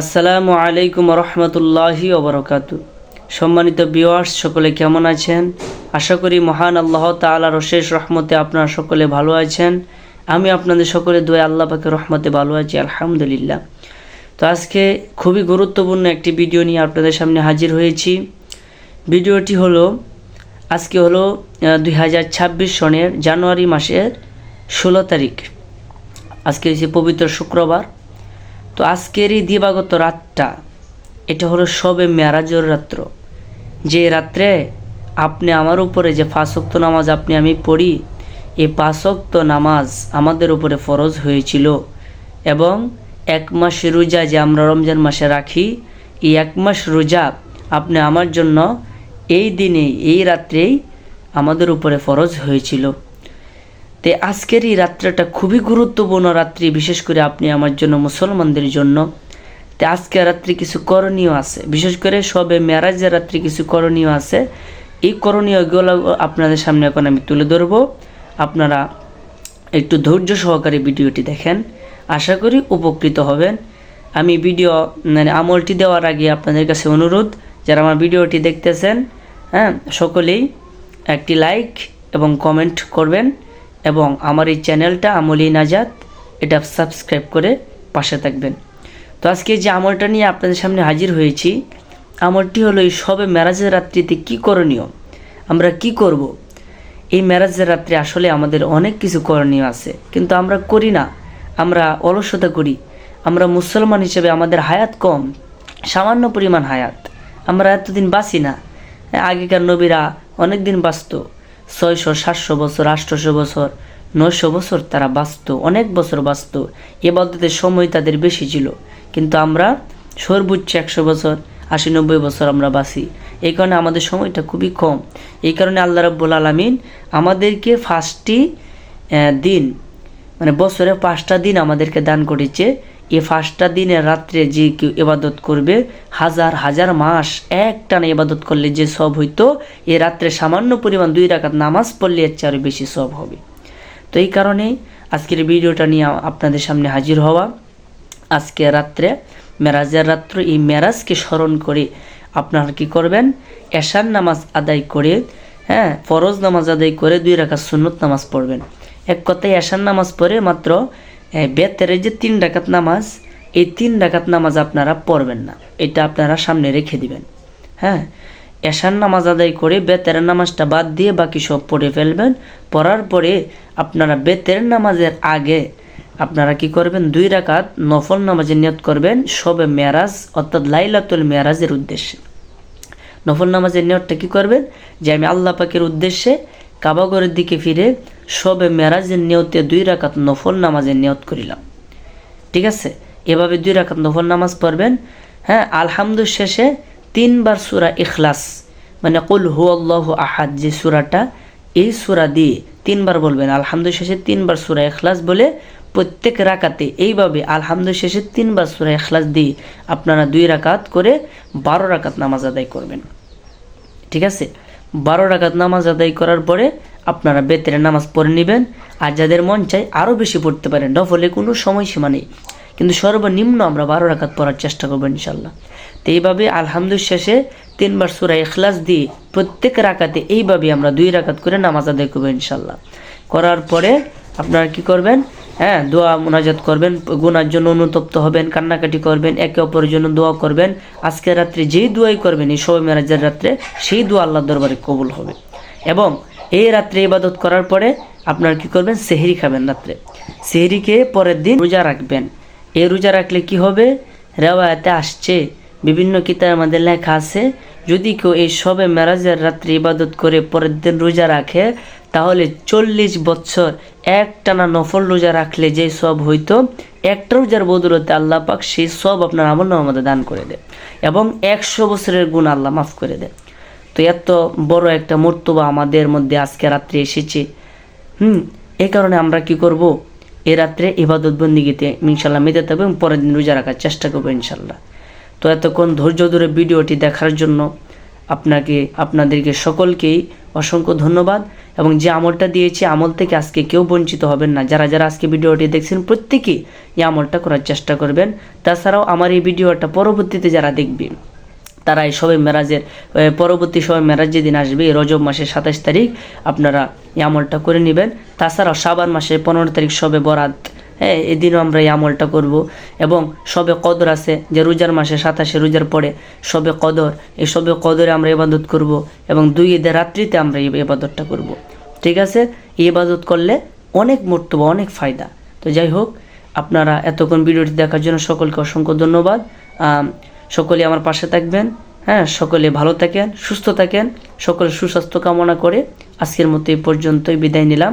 আসসালামু আলাইকুম রহমতুল্লাহি ওবরকাত। সম্মানিত বিওয়ার্স সকলে কেমন আছেন? আশা করি মহান আল্লাহ তালার শেষ রহমতে আপনারা সকলে ভালো আছেন। আমি আপনাদের সকলে দোয়া আল্লাহ পাকে রহমতে ভালো আছি, আলহামদুলিল্লাহ। তো আজকে খুবই গুরুত্বপূর্ণ একটি ভিডিও নিয়ে আপনাদের সামনে হাজির হয়েছি। ভিডিওটি হলো, আজকে হলো দুই হাজার ছাব্বিশ সনের জানুয়ারি মাসের ষোলো তারিখ। আজকে হয়েছে পবিত্র শুক্রবার। তো আজকের এই দিবাগত রাতটা, এটা হলো সবে মেয়ারাজের রাত্র। যে রাত্রে আপনি আমার উপরে যে ফাঁসক্ত নামাজ আপনি আমি পড়ি, এই পাঁচক্ত নামাজ আমাদের উপরে ফরজ হয়েছিল এবং এক মাস রোজা যে আমরা রমজান মাসে রাখি, এই এক মাস রোজা আপনি আমার জন্য এই দিনে এই রাত্রেই আমাদের উপরে ফরজ হয়েছিল। তে আজকের এই রাত্রিটা খুবই গুরুত্বপূর্ণ রাত্রি, বিশেষ করে আপনি আমার জন্য মুসলমানদের জন্য। তে আজকে রাত্রি কিছু করণীয় আছে। বিশেষ করে সবে মেরাজের রাত্রি কিছু করণীয় আছে। এই করণীয়গুলো আপনাদের সামনে এখন আমি তুলে ধরবো। আপনারা একটু ধৈর্য সহকারে ভিডিওটি দেখেন। আশা করি উপকৃত হবেন। আমি ভিডিও মানে আমলটি দেওয়ার আগে আপনাদের কাছে অনুরোধ, যারা আমার ভিডিওটি দেখতেছেন হ্যাঁ সকলেই একটি লাইক এবং কমেন্ট করবেন। এবং আমার এই চ্যানেলটা আমলি নাজাত, এটা সাবস্ক্রাইব করে পাশে থাকবেন। তো আজকে যে আমলটা নিয়ে আপনাদের সামনে হাজির হয়েছি, আমলটি হলো এই সবে মেরাজের রাত্রিতে কি করণীয়? আমরা কি করব। এই মেরাজের রাত্রে আসলে আমাদের অনেক কিছু করণীয় আছে, কিন্তু আমরা করি না। আমরা অলসতা করি। আমরা মুসলমান হিসেবে আমাদের হায়াত কম, সামান্য পরিমাণ হায়াত। আমরা এতদিন বাঁচি না। আগেকার নবীরা অনেক দিন বাঁচত। ছয়শো, সাতশো বছর, আটশোশো বছর, নয়শো বছর তারা বাঁচত, অনেক বছর বাঁচত। এবাদতের সময় তাদের বেশি ছিল। কিন্তু আমরা সর্বোচ্চ একশো বছর, আশি, নব্বই বছর আমরা বাঁচি। এই কারণে আমাদের সময়টা খুবই কম। এই কারণে আল্লাহ রব্বুল আলমিন আমাদেরকে ফার্স্টটি দিন মানে বছরে পাঁচটা দিন আমাদেরকে দান করেছে। এই পাঁচটা দিনের রাত্রে যে কেউ ইবাদত করবে, হাজার হাজার মাস এক টানা ইবাদত করলে যে সব হইতো, এ রাত্রে সামান্য পরিমাণ দুই রাকাত নামাজ পড়লে এর চেয়ে বেশি সব হবে। তো এই কারণে আজকের ভিডিওটা নিয়ে আপনাদের সামনে হাজির হওয়া। আজকে রাত্রে, মেরাজের রাত্র, এই মেরাজকে স্মরণ করে আপনারা কি করবেন? এশার নামাজ আদায় করে হ্যাঁ ফরজ নামাজ আদায় করে দুই রাকাত সুন্নত নামাজ পড়বেন। এক কথায় এশার নামাজ পড়ে মাত্র বেতের যে তিন ডাকাত নামাজ, এই তিন ডাকাত নামাজ আপনারা পড়বেন না। এটা আপনারা সামনে রেখে দিবেন। হ্যাঁ? এশার নামাজ আদায় করে বেতের নামাজটা বাদ দিয়ে বাকি সব পড়ে ফেলবেন। পড়ার পরে আপনারা বেতের নামাজের আগে আপনারা কি করবেন? দুই রাকাত নফল নামাজে নিয়ত করবেন, সবে মেয়ারাজ, অর্থাৎ লাইলাতুল মেয়ারাজের উদ্দেশ্যে। নফল নামাজের নিয়তটা কি করবেন? যে আমি আল্লাহ পাকের উদ্দেশ্যে কাবাগরের দিকে ফিরে সবে মেরাজের নিয়তে দুই রাকাত নফল নামাজের নিয়ত করিলাম। ঠিক আছে? এভাবে দুই রাকাত নফল নামাজ পড়বেন। হ্যাঁ আলহামদুল শেষে তিনবার সুরা ইখলাস মানে কুল হু আল্লাহ আহাদ যে সুরাটা, এই সুরা দিয়ে তিনবার বলবেন। আলহামদুল শেষে তিনবার সুরা এখলাস বলে প্রত্যেক রাকাতে এইভাবে আলহামদুল শেষে তিনবার সুরা এখলাস দিয়ে আপনারা দুই রাকাত করে বারো রাকাত নামাজ আদায় করবেন। ঠিক আছে? বারো রাকাত নামাজ আদায় করার পরে আপনারা বেতের নামাজ পড়ে নেবেন। আর যাদের মন চাই আরও বেশি পড়তে পারেন। নফলে কোনো সময়সীমা নেই। কিন্তু সর্বনিম্ন আমরা বারো রাকাত পড়ার চেষ্টা করব ইনশাল্লাহ তো এইভাবে আলহামদুল শেষে তিনবার সুরা এখলাস দিয়ে প্রত্যেক রাকাতে এইভাবে আমরা দুই রাকাত করে নামাজ আদায় করব ইনশাল্লাহ করার পরে আপনারা কি করবেন? হ্যাঁ দোয়া মোনাজাত করবেন, গুনার জন্য অনুতপ্ত হবেন, কান্নাকাটি করবেন, একে অপরের জন্য দোয়া করবেন। আজকের রাত্রে যেই দোয়াই করবেন, এই সবাই মেরাজের রাত্রে সেই দোয়া আল্লাহ দরবারে কবুল হবে। এবং এই রাত্রে ইবাদত করার পরে আপনার কি করবেন? সেহেরি খাবেন রাত্রে। সেহরিকে পরের দিন রোজা রাখবেন। এই রোজা রাখলে কি হবে? রেওয়ায়তে আসছে। বিভিন্ন কিতাবের মধ্যে লেখা আছে, যদি কেউ এই সবে মেরাজের রাত্রে ইবাদত করে পরের দিন রোজা রাখে, তাহলে চল্লিশ বছর একটানা নফল রোজা রাখলে যে সব হইতো, একটা রোজার বদলতে আল্লাহ পাক সেই সব আপনার আমল আমাদের দান করে দেয় এবং একশো বছরের গুণ আল্লাহ মাফ করে দেয়। তো এত বড় একটা মর্তবা আমাদের মধ্যে আজকে রাত্রে এসেছে। হুম এই কারণে আমরা কি করব? এ রাত্রে ইবাদত বন্দিগিতে ইনশাল্লাহ মেতে থাকব এবং পরের দিন রোজা রাখার চেষ্টা করব ইনশাল্লাহ। তো এতক্ষণ ধৈর্য ধরে ভিডিওটি দেখার জন্য আপনাকে, আপনাদেরকে সকলকেই অসংখ্য ধন্যবাদ এবং যে আমলটা দিয়েছি, আমল থেকে আজকে কেউ বঞ্চিত হবেন না। যারা যারা আজকে ভিডিওটি দেখছেন প্রত্যেকেই এই আমলটা করার চেষ্টা করবেন। তাছাড়াও আমার এই ভিডিওটা পরবর্তীতে যারা দেখবেন তারা এই সবে মেরাজের পরবর্তী সময় মেরাজ যেদিন আসবে, রজব মাসের সাতাশ তারিখ, আপনারা এই আমলটা করে নেবেন। তাছাড়াও সাবান মাসের পনেরো তারিখ সবে বরাত হ্যাঁ এদিনও আমরা এই আমলটা করব। এবং সবে কদর আছে, যে রোজার মাসে, সাতাশে রোজার পরে সবে কদর, এই সবে কদরে আমরা ইবাদত করব এবং দুই ঈদের রাত্রিতে আমরা এই ইবাদতটা করব। ঠিক আছে? এই ইবাদত করলে অনেক মর্তবা, অনেক ফায়দা। তো যাই হোক, আপনারা এতক্ষণ ভিডিওটি দেখার জন্য সকলকে অসংখ্য ধন্যবাদ। সকলে আমার পাশে থাকবেন। হ্যাঁ সকলে ভালো থাকেন, সুস্থ থাকেন সকলে সুস্বাস্থ্য কামনা করে আজকের মতো এই পর্যন্তই বিদায় নিলাম।